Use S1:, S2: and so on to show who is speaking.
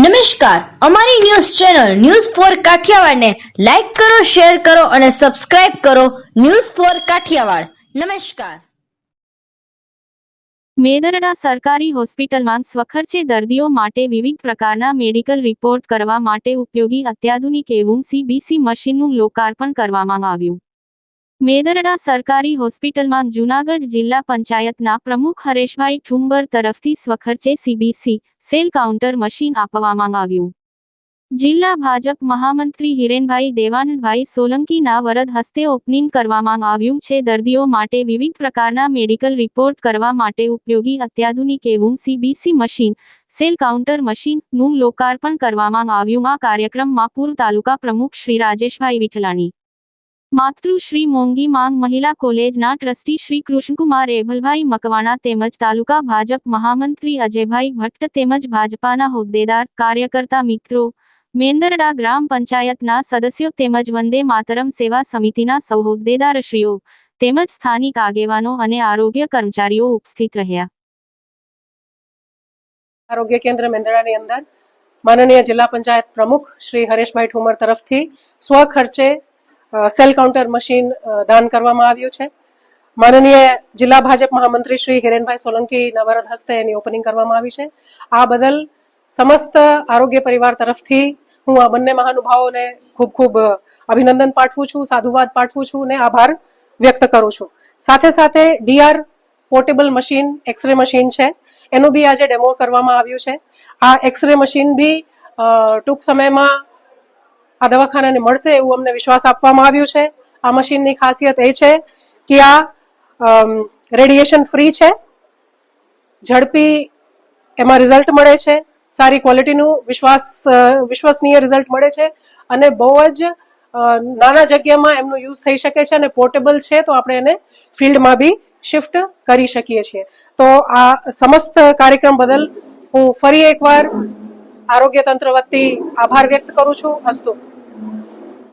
S1: નમસ્કાર. અમારી news channel news four કાઠિયાવાડને લાઈક કરો, શેર કરો અને સબસ્ક્રાઇબ કરો ન્યૂઝ ફોર કાઠિયાવાડ. નમસ્કાર.
S2: મેદરડા સરકારી હોસ્પિટલમાં સ્વખર્ચે દર્દીઓ માટે વિવિધ પ્રકારના મેડિકલ રિપોર્ટ કરવા માટે ઉપયોગી અત્યાધુનિક એવું સીબીસી મશીનનું લોકાર્પણ કરવામાં આવ્યું. મેદરડા સરકારી હોસ્પિટલમાં જૂનાગઢ જિલ્લા પંચાયતના પ્રમુખ હરેશભાઈ ઠુંબર તરફથી સ્વખર્ચે સીબીસી સેલ કાઉન્ટર મશીન આપવામાં આવ્યું. જિલ્લા ભાજપ મહામંત્રી હિરેનભાઈ દેવાનંદભાઈ સોલંકીના વરદ હસ્તે ઓપનિંગ કરવામાં આવ્યું છે. દર્દીઓ માટે વિવિધ પ્રકારના મેડિકલ રિપોર્ટ કરવા માટે ઉપયોગી અત્યાધુનિક એવું સીબીસી મશીન, સેલ કાઉન્ટર મશીનનું લોકાર્પણ કરવામાં આવ્યું. આ કાર્યક્રમમાં પૂર્વ તાલુકા પ્રમુખ શ્રી રાજેશભાઈ વિઠલાણી માતૃશ્રી મોંઘી માંગ મહિલા કોલેજના ટ્રસ્ટી શ્રી કૃષ્ણકુમાર એભલભાઈ મકવાણા તેમજ તાલુકા ભાજપ મહામંત્રી અજયભાઈ ભટ્ટ તેમજ ભાજપાના હોદ્દેદાર, કાર્યકર્તા મિત્રો, મેંદરડા ગ્રામ પંચાયતના સદસ્યો તેમજ વંદે માતરમ સેવા સમિતિના સૌ હોદ્દેદારશ્રીઓ તેમજ સ્થાનિક આગેવાનો અને આરોગ્ય કર્મચારીઓ ઉપસ્થિત રહ્યા.
S3: આરોગ્ય કેન્દ્ર મેંદરડાની અંદર માનનીય જિલ્લા પંચાયત પ્રમુખ શ્રી હરેશભાઈ ઠુમર તરફથી સ્વખર્ચે સેલ કાઉન્ટર મશીન દાન કરવામાં આવ્યું છે. માનનીય જિલ્લા ભાજપ મહામંત્રી શ્રી હિરેનભાઈ સોલંકી નવરદ હસ્તે એની ઓપનિંગ કરવામાં આવી છે. આ બદલ સમસ્ત આરોગ્ય પરિવાર તરફથી હું આ બંને મહાનુભાવોને ખૂબ ખૂબ અભિનંદન પાઠવું છું, સાધુવાદ પાઠવું છું અને આભાર વ્યક્ત કરું છું. સાથે સાથે DR portable machine, x-ray machine છે. એનું બી આજે ડેમો કરવામાં આવ્યું છે. આ એક્સરે મશીન બી ટૂંક સમયમાં આ દવાખાનાને મળશે એવું અમને વિશ્વાસ આપવામાં આવ્યું છે. આ મશીનની ખાસિયત એ છે કે આ રેડિયેશન ફ્રી છે. ઝડપી એમાં રિઝલ્ટ મળે છે. સારી ક્વોલિટીનું વિશ્વાસ વિશ્વસનીય રિઝલ્ટ મળે છે અને બહુ જ નાના જગ્યામાં એમનું યુઝ થઈ શકે છે અને પોર્ટેબલ છે તો આપણે એને ફિલ્ડમાં બી શિફ્ટ કરી શકીએ છીએ. તો આ સમસ્ત કાર્યક્રમ બદલ હું ફરી એકવાર આરોગ્ય તંત્ર વતી આભાર વ્યક્ત કરું છું. અસ્તુ.